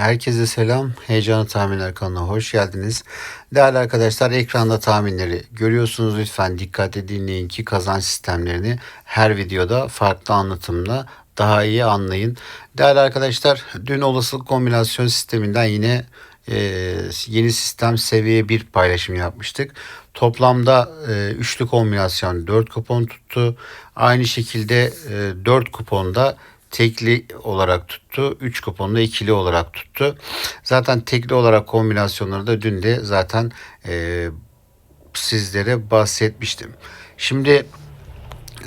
Herkese selam. Heyecanlı Tahminler kanalına hoş geldiniz. Değerli arkadaşlar ekranda tahminleri görüyorsunuz. Lütfen dikkatle dinleyin ki kazanç sistemlerini her videoda farklı anlatımla daha iyi anlayın. Değerli arkadaşlar dün olasılık kombinasyon sisteminden yine e, yeni sistem seviye 1 paylaşım yapmıştık. Toplamda e, üçlü kombinasyon 4 kupon tuttu. Aynı şekilde e, 4 kuponda tekli olarak tuttu. 3 kuponda ikili olarak tuttu. Zaten tekli olarak kombinasyonları da dün de zaten e, sizlere bahsetmiştim. Şimdi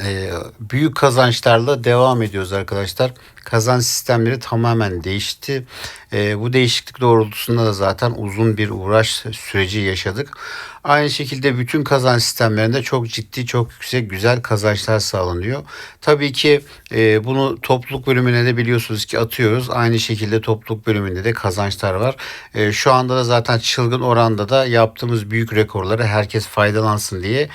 e, büyük kazançlarla devam ediyoruz arkadaşlar. Kazanç sistemleri tamamen değişti. E, bu değişiklik doğrultusunda da zaten uzun bir uğraş süreci yaşadık. Aynı şekilde bütün kazanç sistemlerinde çok ciddi, çok yüksek, güzel kazançlar sağlanıyor. Tabii ki e, bunu topluluk bölümüne de biliyorsunuz ki atıyoruz. Aynı şekilde topluluk bölümünde de kazançlar var. E, şu anda da zaten çılgın oranda da yaptığımız büyük rekorları herkes faydalansın diye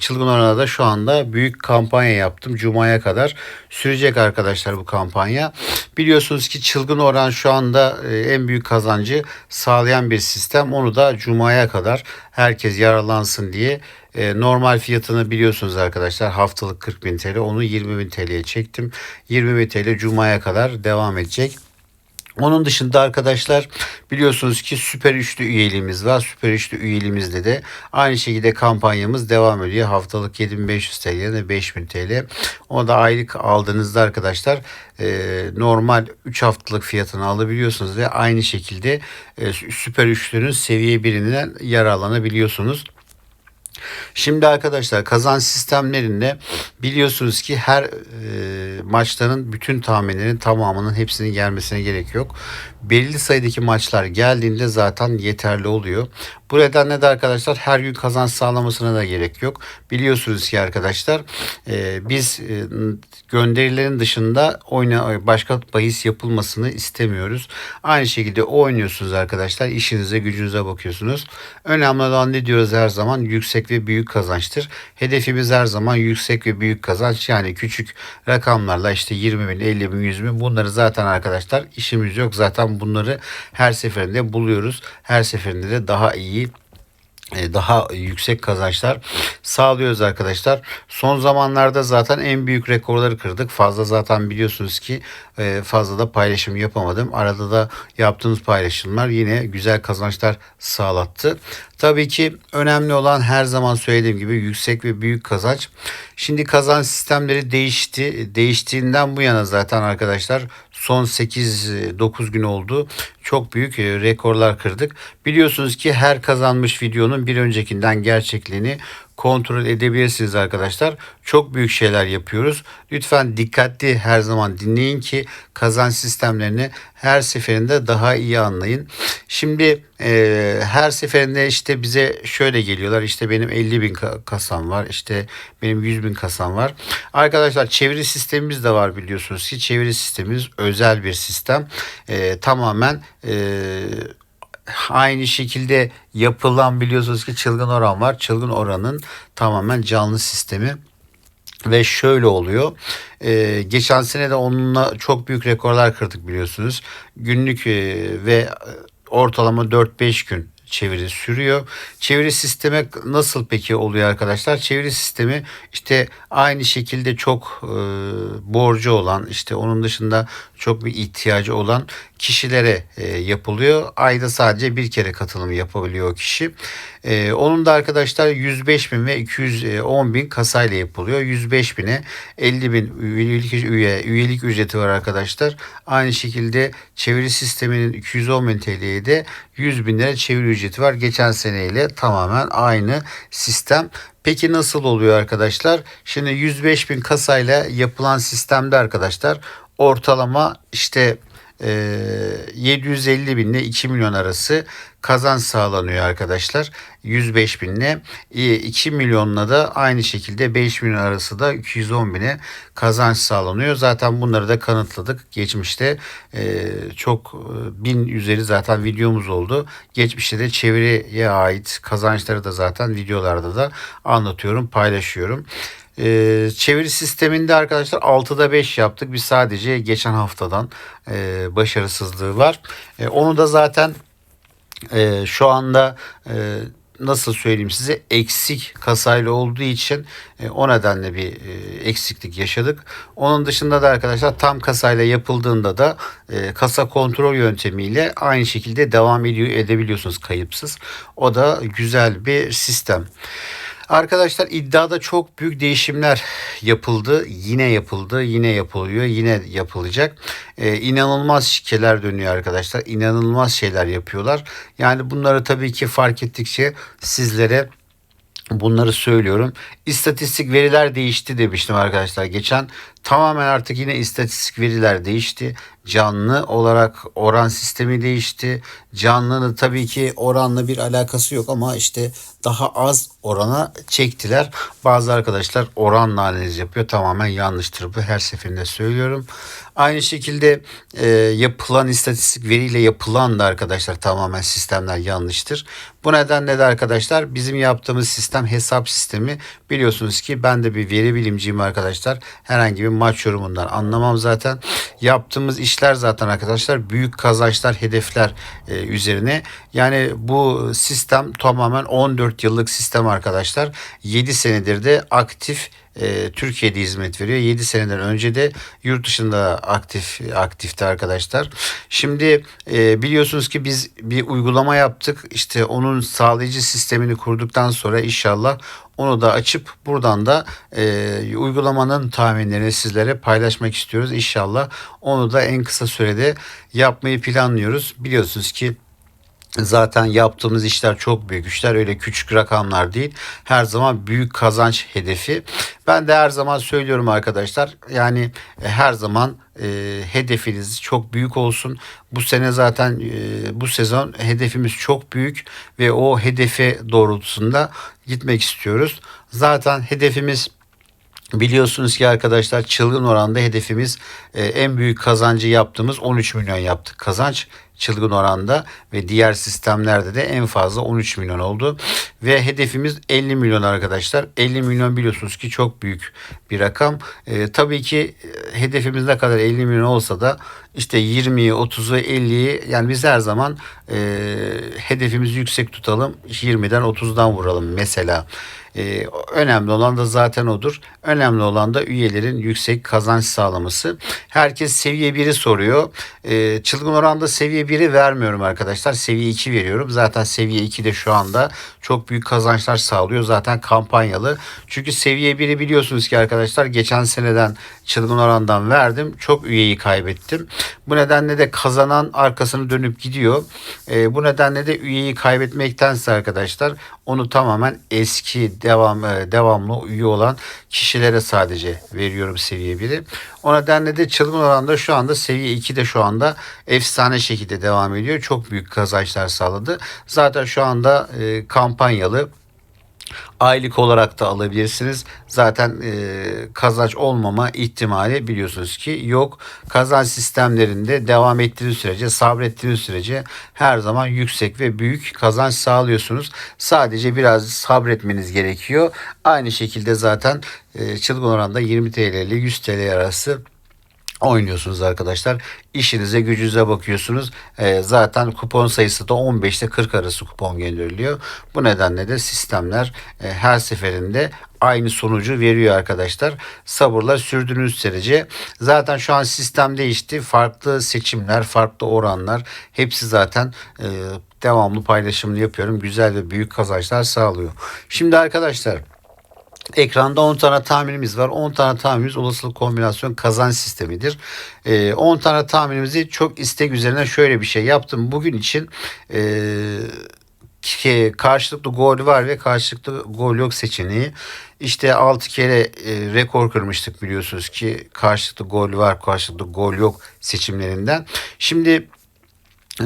çılgın oranda da şu anda büyük kampanya yaptım. Cuma'ya kadar sürecek arkadaşlar bu kampanya. Biliyorsunuz ki çılgın oran şu anda e, en büyük kazancı sağlayan bir sistem. Onu da Cuma'ya kadar herkes yararlansın diye e, normal fiyatını biliyorsunuz arkadaşlar haftalık 40 bin TL onu 20 bin TL'ye çektim. 20 bin TL Cuma'ya kadar devam edecek. Onun dışında arkadaşlar biliyorsunuz ki süper üçlü üyeliğimiz var. Süper üçlü üyeliğimizde de aynı şekilde kampanyamız devam ediyor. Haftalık 7500 TL yerine 5000 TL. Onu da aylık aldığınızda arkadaşlar e, normal 3 haftalık fiyatını alabiliyorsunuz ve aynı şekilde e, süper üçlünün seviye birinden yararlanabiliyorsunuz. Şimdi arkadaşlar kazan sistemlerinde biliyorsunuz ki her e, maçların bütün tahminlerin tamamının hepsinin gelmesine gerek yok. Belirli sayıdaki maçlar geldiğinde zaten yeterli oluyor. Bu nedenle de arkadaşlar her gün kazanç sağlamasına da gerek yok. Biliyorsunuz ki arkadaşlar e, biz e, gönderilerin dışında oyna başka bahis yapılmasını istemiyoruz. Aynı şekilde oynuyorsunuz arkadaşlar. İşinize gücünüze bakıyorsunuz. Önemli olan ne diyoruz her zaman? Yüksek ve büyük kazançtır. Hedefimiz her zaman yüksek ve büyük kazanç. Yani küçük rakamlarla işte 20 bin, 50 bin, 100 bin bunları zaten arkadaşlar işimiz yok. Zaten bunları her seferinde buluyoruz. Her seferinde de daha iyi e, daha yüksek kazançlar sağlıyoruz arkadaşlar. Son zamanlarda zaten en büyük rekorları kırdık. Fazla zaten biliyorsunuz ki e, fazla da paylaşım yapamadım. Arada da yaptığımız paylaşımlar yine güzel kazançlar sağlattı. Tabii ki önemli olan her zaman söylediğim gibi yüksek ve büyük kazanç. Şimdi kazanç sistemleri değişti. Değiştiğinden bu yana zaten arkadaşlar son 8-9 gün oldu. Çok büyük e, rekorlar kırdık. Biliyorsunuz ki her kazanmış videonun bir öncekinden gerçekliğini kontrol edebilirsiniz arkadaşlar. Çok büyük şeyler yapıyoruz. Lütfen dikkatli her zaman dinleyin ki kazanç sistemlerini her seferinde daha iyi anlayın. Şimdi e, her seferinde işte bize şöyle geliyorlar. İşte benim 50 bin kasam var. İşte benim 100 bin kasam var. Arkadaşlar çeviri sistemimiz de var biliyorsunuz ki. Çeviri sistemimiz özel bir sistem. E, tamamen e, aynı şekilde yapılan biliyorsunuz ki çılgın oran var. Çılgın oranın tamamen canlı sistemi ve şöyle oluyor. Ee, geçen sene de onunla çok büyük rekorlar kırdık biliyorsunuz. Günlük e, ve ortalama 4-5 gün çeviri sürüyor. Çeviri sistemi nasıl peki oluyor arkadaşlar? Çeviri sistemi işte aynı şekilde çok e, borcu olan işte onun dışında çok bir ihtiyacı olan kişilere e, yapılıyor. Ayda sadece bir kere katılım yapabiliyor o kişi. E, onun da arkadaşlar 105 bin ve 210 bin kasayla yapılıyor. 105 bine 50 bin üyelik, üye, üyelik ücreti var arkadaşlar. Aynı şekilde çeviri sisteminin 210 bin TL'ye de 100 bin lira çeviri ücreti var. Geçen seneyle tamamen aynı sistem. Peki nasıl oluyor arkadaşlar? Şimdi 105 bin kasayla yapılan sistemde arkadaşlar ortalama işte 750 bin ile 2 milyon arası kazanç sağlanıyor arkadaşlar. 105 binle 2 milyonla da aynı şekilde 5 milyon arası da 210 bine kazanç sağlanıyor. Zaten bunları da kanıtladık. Geçmişte çok bin üzeri zaten videomuz oldu. Geçmişte de çeviriye ait kazançları da zaten videolarda da anlatıyorum, paylaşıyorum. Ee, çeviri sisteminde arkadaşlar 6'da 5 yaptık. Biz sadece geçen haftadan e, başarısızlığı var. E, onu da zaten e, şu anda e, nasıl söyleyeyim size eksik kasayla olduğu için e, o nedenle bir e, eksiklik yaşadık. Onun dışında da arkadaşlar tam kasayla yapıldığında da e, kasa kontrol yöntemiyle aynı şekilde devam ediyor edebiliyorsunuz kayıpsız. O da güzel bir sistem. Arkadaşlar iddiada çok büyük değişimler yapıldı. Yine yapıldı. Yine yapılıyor. Yine yapılacak. Ee, inanılmaz şikeler dönüyor arkadaşlar. İnanılmaz şeyler yapıyorlar. Yani bunları tabii ki fark ettikçe sizlere Bunları söylüyorum. İstatistik veriler değişti demiştim arkadaşlar geçen. Tamamen artık yine istatistik veriler değişti. Canlı olarak oran sistemi değişti. Canlının tabii ki oranla bir alakası yok ama işte daha az orana çektiler. Bazı arkadaşlar oranla analiz yapıyor. Tamamen yanlıştır bu. Her seferinde söylüyorum. Aynı şekilde e, yapılan istatistik veriyle yapılan da arkadaşlar tamamen sistemler yanlıştır. Bu nedenle de arkadaşlar bizim yaptığımız sistem hesap sistemi biliyorsunuz ki ben de bir veri bilimciyim arkadaşlar. Herhangi bir maç yorumundan anlamam zaten. Yaptığımız işler zaten arkadaşlar büyük kazançlar, hedefler e, üzerine. Yani bu sistem tamamen 14 yıllık sistem arkadaşlar. 7 senedir de aktif e, Türkiye'de hizmet veriyor. 7 seneden önce de yurt dışında aktif aktifti arkadaşlar. Şimdi e, biliyorsunuz ki biz bir uygulama yaptık. İşte onun sağlayıcı sistemini kurduktan sonra inşallah onu da açıp buradan da e, uygulamanın tahminlerini sizlere paylaşmak istiyoruz. İnşallah onu da en kısa sürede yapmayı planlıyoruz. Biliyorsunuz ki Zaten yaptığımız işler çok büyük işler öyle küçük rakamlar değil. Her zaman büyük kazanç hedefi. Ben de her zaman söylüyorum arkadaşlar. Yani e, her zaman e, hedefiniz çok büyük olsun. Bu sene zaten e, bu sezon hedefimiz çok büyük ve o hedefe doğrultusunda gitmek istiyoruz. Zaten hedefimiz Biliyorsunuz ki arkadaşlar çılgın oranda hedefimiz e, en büyük kazancı yaptığımız 13 milyon yaptık kazanç çılgın oranda ve diğer sistemlerde de en fazla 13 milyon oldu. Ve hedefimiz 50 milyon arkadaşlar. 50 milyon biliyorsunuz ki çok büyük bir rakam. E, tabii ki e, hedefimiz ne kadar 50 milyon olsa da işte 20'yi, 30'u, 50'yi yani biz her zaman e, hedefimizi yüksek tutalım. 20'den 30'dan vuralım mesela. Ee, önemli olan da zaten odur. Önemli olan da üyelerin yüksek kazanç sağlaması. Herkes seviye 1'i soruyor. Ee, çılgın oranda seviye 1'i vermiyorum arkadaşlar. Seviye 2 veriyorum. Zaten seviye 2 de şu anda çok büyük kazançlar sağlıyor. Zaten kampanyalı. Çünkü seviye 1'i biliyorsunuz ki arkadaşlar geçen seneden çılgın orandan verdim. Çok üyeyi kaybettim. Bu nedenle de kazanan arkasını dönüp gidiyor. Ee, bu nedenle de üyeyi kaybetmektense arkadaşlar onu tamamen eski devam e, devamlı üye olan kişilere sadece veriyorum seviye 1'i. O nedenle de çılgın oranda şu anda seviye 2 de şu anda efsane şekilde devam ediyor. Çok büyük kazançlar sağladı. Zaten şu anda e, kampanyalı aylık olarak da alabilirsiniz. Zaten e, kazanç olmama ihtimali biliyorsunuz ki yok. Kazanç sistemlerinde devam ettiğiniz sürece, sabrettiğiniz sürece her zaman yüksek ve büyük kazanç sağlıyorsunuz. Sadece biraz sabretmeniz gerekiyor. Aynı şekilde zaten e, çılgın oranda 20 TL ile 100 TL arası oynuyorsunuz arkadaşlar. İşinize gücünüze bakıyorsunuz. E, zaten kupon sayısı da 15 ile 40 arası kupon gönderiliyor. Bu nedenle de sistemler e, her seferinde aynı sonucu veriyor arkadaşlar. Sabırla sürdüğünüz sürece zaten şu an sistem değişti. Farklı seçimler, farklı oranlar hepsi zaten e, devamlı paylaşımını yapıyorum. Güzel ve büyük kazançlar sağlıyor. Şimdi arkadaşlar Ekranda 10 tane tahminimiz var. 10 tane tahminimiz olasılık kombinasyon kazanç sistemidir. E, 10 tane tahminimizi çok istek üzerine şöyle bir şey yaptım. Bugün için e, karşılıklı gol var ve karşılıklı gol yok seçeneği. İşte 6 kere e, rekor kırmıştık biliyorsunuz ki karşılıklı gol var karşılıklı gol yok seçimlerinden. Şimdi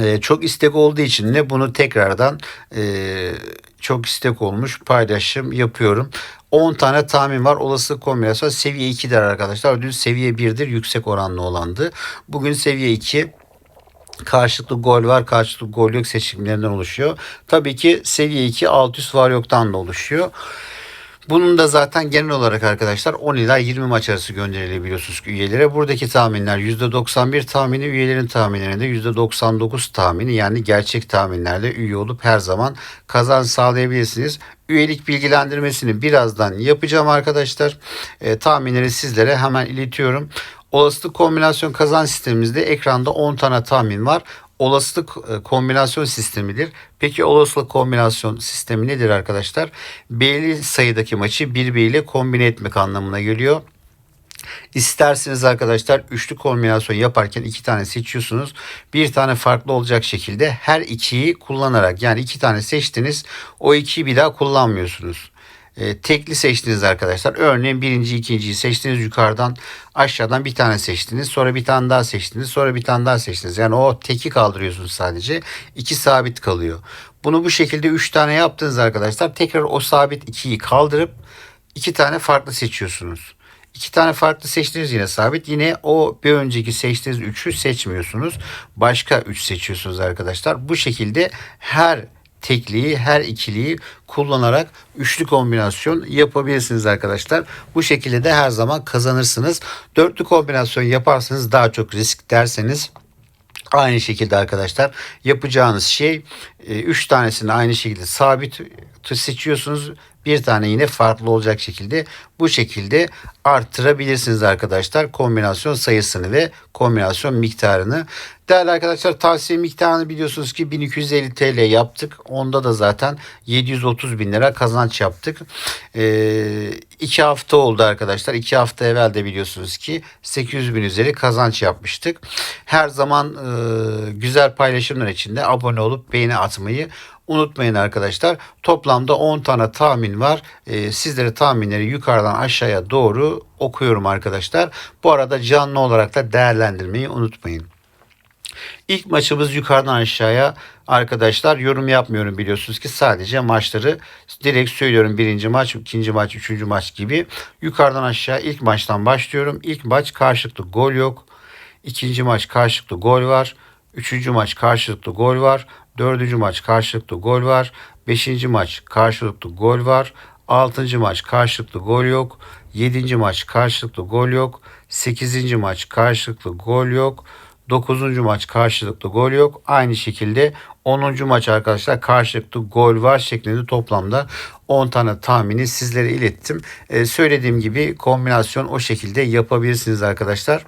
e, çok istek olduğu için de bunu tekrardan e, çok istek olmuş paylaşım yapıyorum. 10 tane tahmin var. Olası kombinasyon seviye 2'dir arkadaşlar. Dün seviye 1'dir yüksek oranlı olandı. Bugün seviye 2 karşılıklı gol var karşılıklı gol yok seçimlerinden oluşuyor. Tabii ki seviye 2 alt üst var yoktan da oluşuyor. Bunun da zaten genel olarak arkadaşlar 10 ila 20 maç arası gönderilebiliyorsunuz üyelere. Buradaki tahminler %91 tahmini, üyelerin tahminlerinde %99 tahmini yani gerçek tahminlerle üye olup her zaman kazanç sağlayabilirsiniz. Üyelik bilgilendirmesini birazdan yapacağım arkadaşlar. E, tahminleri sizlere hemen iletiyorum. Olasılık kombinasyon kazanç sistemimizde ekranda 10 tane tahmin var olasılık e, kombinasyon sistemidir. Peki olasılık kombinasyon sistemi nedir arkadaşlar? Belli sayıdaki maçı birbiriyle kombine etmek anlamına geliyor. İsterseniz arkadaşlar üçlü kombinasyon yaparken iki tane seçiyorsunuz. Bir tane farklı olacak şekilde her ikiyi kullanarak yani iki tane seçtiniz o ikiyi bir daha kullanmıyorsunuz e, tekli seçtiniz arkadaşlar. Örneğin birinci, ikinciyi seçtiniz yukarıdan aşağıdan bir tane seçtiniz. Sonra bir tane daha seçtiniz. Sonra bir tane daha seçtiniz. Yani o teki kaldırıyorsunuz sadece. İki sabit kalıyor. Bunu bu şekilde üç tane yaptınız arkadaşlar. Tekrar o sabit ikiyi kaldırıp iki tane farklı seçiyorsunuz. İki tane farklı seçtiniz yine sabit. Yine o bir önceki seçtiğiniz üçü seçmiyorsunuz. Başka üç seçiyorsunuz arkadaşlar. Bu şekilde her tekliği, her ikiliyi kullanarak üçlü kombinasyon yapabilirsiniz arkadaşlar. Bu şekilde de her zaman kazanırsınız. Dörtlü kombinasyon yaparsanız daha çok risk derseniz Aynı şekilde arkadaşlar yapacağınız şey 3 e, tanesini aynı şekilde sabit seçiyorsunuz. Bir tane yine farklı olacak şekilde bu şekilde arttırabilirsiniz arkadaşlar kombinasyon sayısını ve kombinasyon miktarını. Değerli arkadaşlar tavsiye miktarını biliyorsunuz ki 1250 TL yaptık. Onda da zaten 730 bin lira kazanç yaptık. Ee, iki hafta oldu arkadaşlar. İki hafta evvel de biliyorsunuz ki 800 bin üzeri kazanç yapmıştık. Her zaman e, güzel paylaşımlar için de abone olup beğeni atmayı unutmayın arkadaşlar. Toplamda 10 tane tahmin var. Ee, sizlere tahminleri yukarıdan aşağıya doğru okuyorum arkadaşlar. Bu arada canlı olarak da değerlendirmeyi unutmayın. İlk maçımız yukarıdan aşağıya arkadaşlar yorum yapmıyorum biliyorsunuz ki sadece maçları direkt söylüyorum. Birinci maç, ikinci maç, üçüncü maç gibi. Yukarıdan aşağı ilk maçtan başlıyorum. İlk maç karşılıklı gol yok. İkinci maç karşılıklı gol var. Üçüncü maç karşılıklı gol var. Dördüncü maç karşılıklı gol var. Beşinci maç karşılıklı gol var. Altıncı maç karşılıklı gol yok. Yedinci maç karşılıklı gol yok. Sekizinci maç karşılıklı gol yok. Dokuzuncu maç karşılıklı gol yok. Aynı şekilde 10. maç arkadaşlar karşılıklı gol var şeklinde toplamda 10 tane tahmini sizlere ilettim. Ee, söylediğim gibi kombinasyon o şekilde yapabilirsiniz arkadaşlar.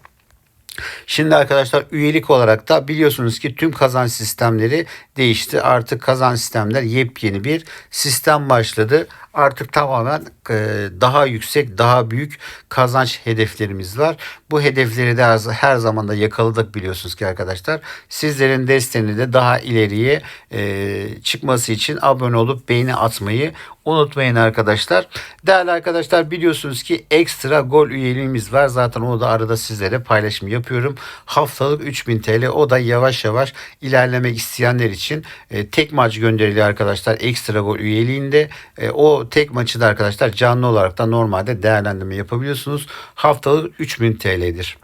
Şimdi arkadaşlar üyelik olarak da biliyorsunuz ki tüm kazanç sistemleri değişti. Artık kazanç sistemler yepyeni bir sistem başladı. Artık tamamen e, daha yüksek, daha büyük kazanç hedeflerimiz var. Bu hedefleri de her zaman da yakaladık biliyorsunuz ki arkadaşlar. Sizlerin desteğini de daha ileriye e, çıkması için abone olup beğeni atmayı unutmayın arkadaşlar. Değerli arkadaşlar biliyorsunuz ki ekstra gol üyeliğimiz var. Zaten onu da arada sizlere paylaşım yapıyorum. Haftalık 3000 TL o da yavaş yavaş ilerlemek isteyenler için e, tek maç gönderiliyor arkadaşlar ekstra gol üyeliğinde. E, tek maçı da arkadaşlar canlı olarak da normalde değerlendirme yapabiliyorsunuz. Haftalık 3000 TL'dir.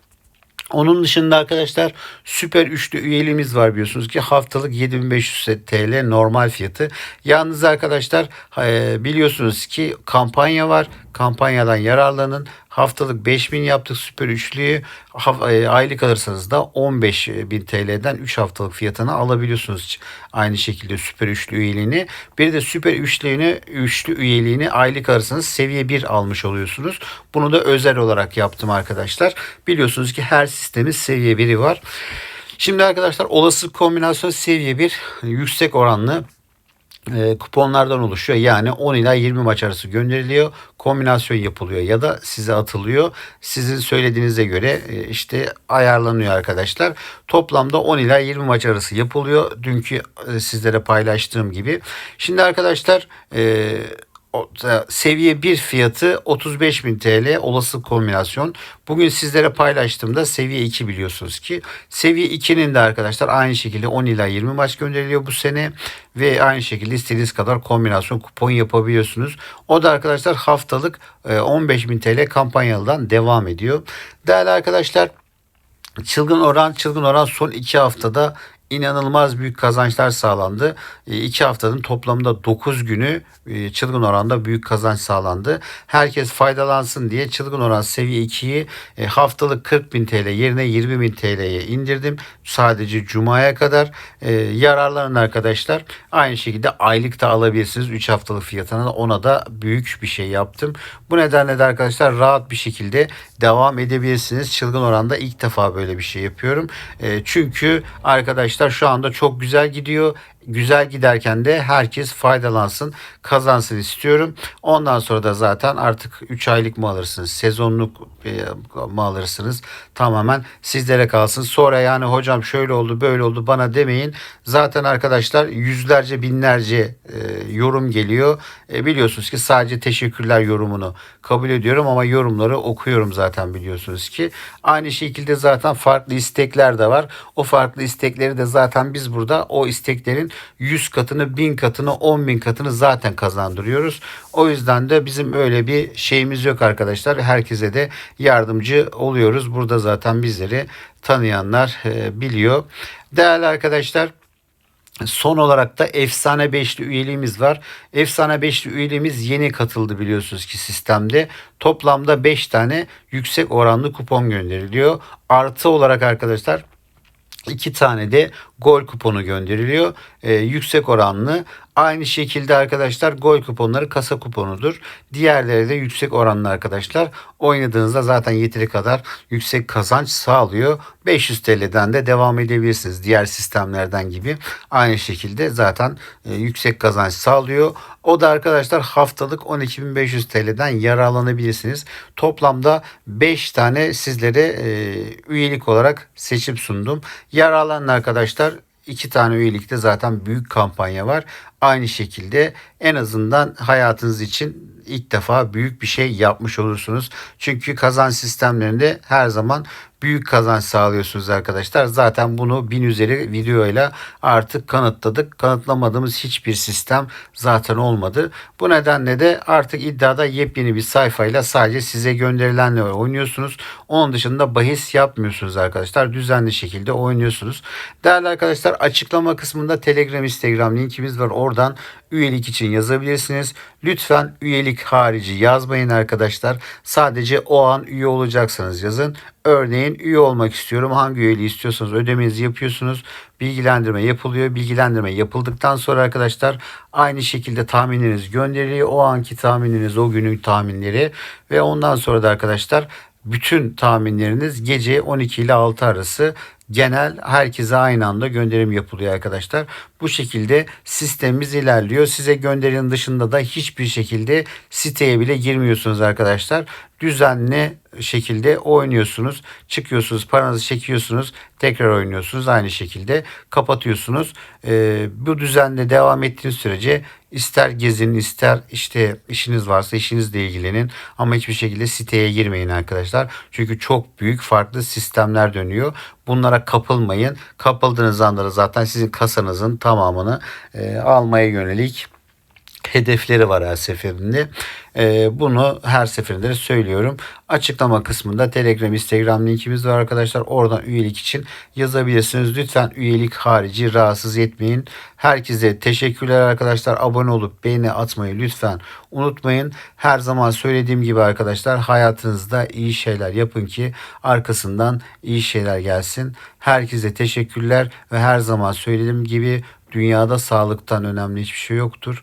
Onun dışında arkadaşlar süper üçlü üyeliğimiz var biliyorsunuz ki haftalık 7500 TL normal fiyatı. Yalnız arkadaşlar e, biliyorsunuz ki kampanya var. Kampanyadan yararlanın. Haftalık 5000 yaptık süper üçlüyü. E, aylık alırsanız da 15.000 TL'den 3 haftalık fiyatını alabiliyorsunuz. Aynı şekilde süper üçlü üyeliğini. Bir de süper üçlüğünü, üçlü üyeliğini aylık alırsanız seviye 1 almış oluyorsunuz. Bunu da özel olarak yaptım arkadaşlar. Biliyorsunuz ki her sistemin seviye 1'i var. Şimdi arkadaşlar olası kombinasyon seviye 1 yüksek oranlı e, kuponlardan oluşuyor. Yani 10 ila 20 maç arası gönderiliyor. Kombinasyon yapılıyor ya da size atılıyor. Sizin söylediğinize göre e, işte ayarlanıyor arkadaşlar. Toplamda 10 ila 20 maç arası yapılıyor. Dünkü e, sizlere paylaştığım gibi. Şimdi arkadaşlar e, seviye 1 fiyatı 35.000 TL olası kombinasyon. Bugün sizlere paylaştığımda seviye 2 biliyorsunuz ki. Seviye 2'nin de arkadaşlar aynı şekilde 10 ila 20 maç gönderiliyor bu sene. Ve aynı şekilde istediğiniz kadar kombinasyon kupon yapabiliyorsunuz. O da arkadaşlar haftalık 15.000 TL kampanyadan devam ediyor. Değerli arkadaşlar Çılgın oran, çılgın oran son iki haftada inanılmaz büyük kazançlar sağlandı. 2 haftanın toplamda 9 günü e, çılgın oranda büyük kazanç sağlandı. Herkes faydalansın diye çılgın oran seviye 2'yi e, haftalık 40 bin TL yerine 20 bin TL'ye indirdim. Sadece Cuma'ya kadar e, yararlanın arkadaşlar. Aynı şekilde aylık da alabilirsiniz. 3 haftalık fiyatına ona da büyük bir şey yaptım. Bu nedenle de arkadaşlar rahat bir şekilde devam edebilirsiniz. Çılgın oranda ilk defa böyle bir şey yapıyorum. E, çünkü arkadaşlar şu anda çok güzel gidiyor güzel giderken de herkes faydalansın, kazansın istiyorum. Ondan sonra da zaten artık 3 aylık mı alırsınız, sezonluk e, mı alırsınız? Tamamen sizlere kalsın. Sonra yani hocam şöyle oldu, böyle oldu bana demeyin. Zaten arkadaşlar yüzlerce, binlerce e, yorum geliyor. E, biliyorsunuz ki sadece teşekkürler yorumunu kabul ediyorum ama yorumları okuyorum zaten biliyorsunuz ki. Aynı şekilde zaten farklı istekler de var. O farklı istekleri de zaten biz burada o isteklerin 100 katını, 1000 katını, 10 bin katını zaten kazandırıyoruz. O yüzden de bizim öyle bir şeyimiz yok arkadaşlar. Herkese de yardımcı oluyoruz. Burada zaten bizleri tanıyanlar e, biliyor. Değerli arkadaşlar Son olarak da Efsane Beşli üyeliğimiz var. Efsane Beşli üyeliğimiz yeni katıldı biliyorsunuz ki sistemde. Toplamda 5 tane yüksek oranlı kupon gönderiliyor. Artı olarak arkadaşlar iki tane de gol kuponu gönderiliyor. Ee, yüksek oranlı. Aynı şekilde arkadaşlar gol kuponları kasa kuponudur. Diğerleri de yüksek oranlı arkadaşlar. Oynadığınızda zaten yeteri kadar yüksek kazanç sağlıyor. 500 TL'den de devam edebilirsiniz. Diğer sistemlerden gibi. Aynı şekilde zaten e, yüksek kazanç sağlıyor. O da arkadaşlar haftalık 12.500 TL'den yararlanabilirsiniz. Toplamda 5 tane sizlere e, üyelik olarak seçip sundum. Yararlanan arkadaşlar iki tane üyelikte zaten büyük kampanya var. Aynı şekilde en azından hayatınız için ilk defa büyük bir şey yapmış olursunuz. Çünkü kazanç sistemlerinde her zaman büyük kazanç sağlıyorsunuz arkadaşlar. Zaten bunu bin üzeri videoyla artık kanıtladık. Kanıtlamadığımız hiçbir sistem zaten olmadı. Bu nedenle de artık iddiada yepyeni bir sayfayla sadece size gönderilenle oynuyorsunuz. Onun dışında bahis yapmıyorsunuz arkadaşlar. Düzenli şekilde oynuyorsunuz. Değerli arkadaşlar açıklama kısmında Telegram, Instagram linkimiz var. Oradan üyelik için yazabilirsiniz. Lütfen üyelik harici yazmayın arkadaşlar. Sadece o an üye olacaksanız yazın. Örneğin üye olmak istiyorum. Hangi üyeliği istiyorsanız ödemenizi yapıyorsunuz. Bilgilendirme yapılıyor. Bilgilendirme yapıldıktan sonra arkadaşlar aynı şekilde tahminleriniz gönderiliyor. O anki tahmininiz o günün tahminleri ve ondan sonra da arkadaşlar bütün tahminleriniz gece 12 ile 6 arası genel herkese aynı anda gönderim yapılıyor arkadaşlar. Bu şekilde sistemimiz ilerliyor. Size gönderinin dışında da hiçbir şekilde siteye bile girmiyorsunuz arkadaşlar. Düzenli şekilde oynuyorsunuz. Çıkıyorsunuz, paranızı çekiyorsunuz, tekrar oynuyorsunuz. Aynı şekilde kapatıyorsunuz. Ee, bu düzenle devam ettiğiniz sürece ister gezin, ister işte işiniz varsa işinizle ilgilenin. Ama hiçbir şekilde siteye girmeyin arkadaşlar. Çünkü çok büyük farklı sistemler dönüyor. Bunlara kapılmayın. Kapıldığınız anda zaten sizin kasanızın tamamını e, almaya yönelik hedefleri var her seferinde. E, bunu her seferinde söylüyorum. Açıklama kısmında Telegram, Instagram linkimiz var arkadaşlar. Oradan üyelik için yazabilirsiniz. Lütfen üyelik harici rahatsız etmeyin. Herkese teşekkürler arkadaşlar. Abone olup beğeni atmayı lütfen unutmayın. Her zaman söylediğim gibi arkadaşlar hayatınızda iyi şeyler yapın ki arkasından iyi şeyler gelsin. Herkese teşekkürler ve her zaman söylediğim gibi dünyada sağlıktan önemli hiçbir şey yoktur.